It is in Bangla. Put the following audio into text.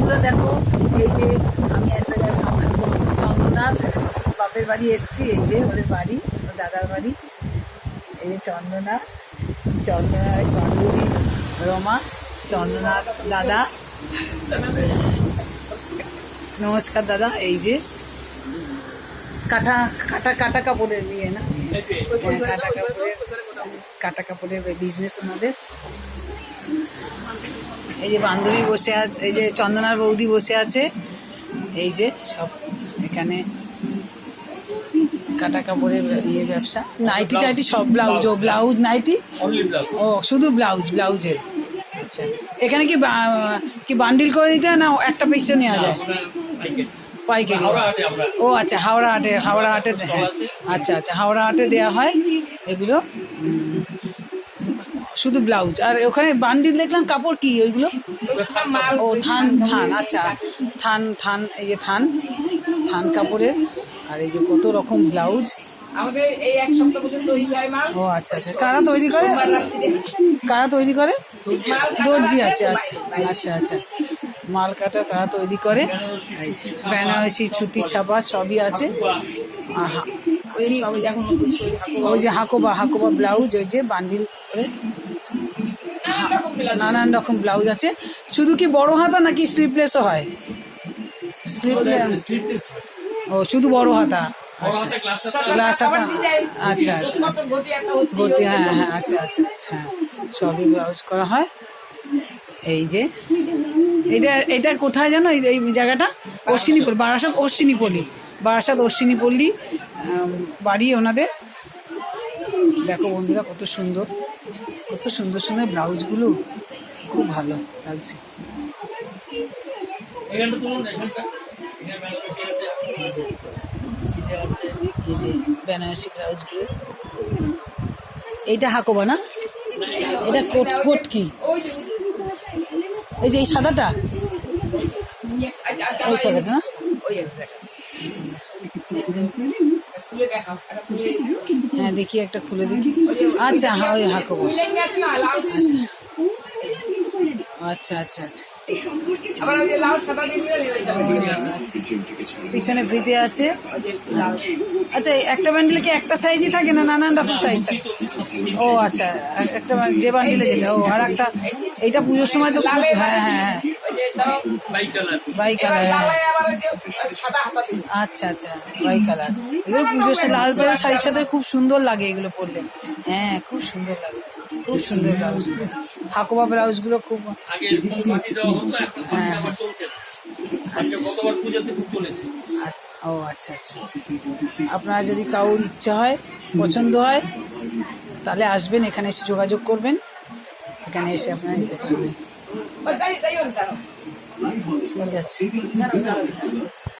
বন্ধুরা দেখো এই যে আমি একটা চন্দ্রনাথ বাপের বাড়ি এসছি এই যে ওদের বাড়ি ওর দাদার বাড়ি। এই যে চন্দনা চন্দনার বান্ধবী রমা চন্দ্রনাথ দাদা। নমস্কার দাদা এই যে কাটা কাটা কাটা কাপড়ের বিয়ে না? কাটা কাপড়ের কাটা কাপড়ের বিজনেস ওনাদের। এই যে বান্ধবী বসে আছে এই যে চন্দনার বৌদি বসে আছে। এই যে সব এখানে কাটা কাপড়ের ইয়ে ব্যবসা। নাইটি টাইটি সব ব্লাউজ ও ব্লাউজ নাইটি? ও শুধু ব্লাউজ ব্লাউজের। আচ্ছা। এখানে কি কি বান্ডিল করে দিতে না একটা পিসে নেওয়া যায়? পাইকারি। ও আচ্ছা হাওড়া হাটে হাওড়া হাটে হ্যাঁ। আচ্ছা আচ্ছা হাওড়া হাটে দেওয়া হয় এগুলো। শুধু ব্লাউজ। আর ওখানে বান্ডিল দেখলাম কাপড় কি ওইগুলো? ও থান থান আচ্ছা। থান থান এই যে থান। থান কাপড়ের। আর এই যে কত রকম ব্লাউজ। আমাদের এই এক সপ্তাহ পর্যন্ত তৈরি হয় মাল। ও আচ্ছা আচ্ছা। কারা তৈরি করে? কারা তৈরি করে? দর্জি আছে আচ্ছা আচ্ছা। আচ্ছা মাল কাটা তারা তৈরি করে। বেনারসি ছুতি ছাপা সবই আছে। আহা। ওই যে হাকোবা হাকোবা ব্লাউজ ওই যে বান্ডিল করে নানান রকম ব্লাউজ। আছে। শুধু কি বড় হাতা নাকি স্লিপলেসও হয়? স্লিপলেস ও, শুধু বড় হাতা। আচ্ছা। গ্লাস হাতা। আচ্ছা আচ্ছা আচ্ছা। হ্যাঁ হ্যাঁ আচ্ছা আচ্ছা আচ্ছা হ্যাঁ। সবই ব্লাউজ করা হয়। এই যে। এটা এটা কোথায় এই জায়গাটা? বারাসাত বাড়ি ওনাদের। দেখো বন্ধুরা কত সুন্দর। কত সুন্দর সুন্দর ব্লাউজগুলো খুব ভালো লাগছে এই যে বেনারসি ব্লাউজগুলো এইটা হাকোবা না এটা কোট কোট কি এই যে এই সাদাটা আচ্ছা, আচ্ছা, এই সাদাটা না হ্যাঁ দেখি একটা খুলে দেখি। আচ্ছা হ্যাঁ ওই লাল আচ্ছা। আচ্ছা আচ্ছা আবার ওই যে লাল সাদা দিয়ে দিলে ওইটা ও, আচ্ছা। পিছনে ফ্রিতে আছে। আচ্ছা। এই একটা বান্ডিলে কি একটা সাইজই থাকে না নানান রকম সাইজ থাকে ও আচ্ছা এক- একটা যে বান্ডিলে যেটা ও আর একটা এইটা পুজোর সময় তো হ্যাঁ হ্যাঁ হ্যাঁ। ওই যে ধরো, বাই কালার আচ্ছা আচ্ছা বাই কালার এগুলো পুজোর সময় লাল পাড়ের শাড়ির সাথে খুব সুন্দর লাগে এগুলো পরলে। হ্যাঁ খুব সুন্দর লাগে, খুব সুন্দর ব্লাউজগুলো হাকোবা ব্লাউজগুলো খুব পুজোতে খুব চলেছে আচ্ছা। ও আচ্ছা আচ্ছা। আপনারা যদি কারোর ইচ্ছা হয়, পছন্দ হয়, তাহলে আসবেন, এখানে এসে যোগাযোগ করবেন। এখানে এসে আপনারা নিতে পারবেন। ওই তাই তাই ওই দাঁড়াও। ঠিক আছে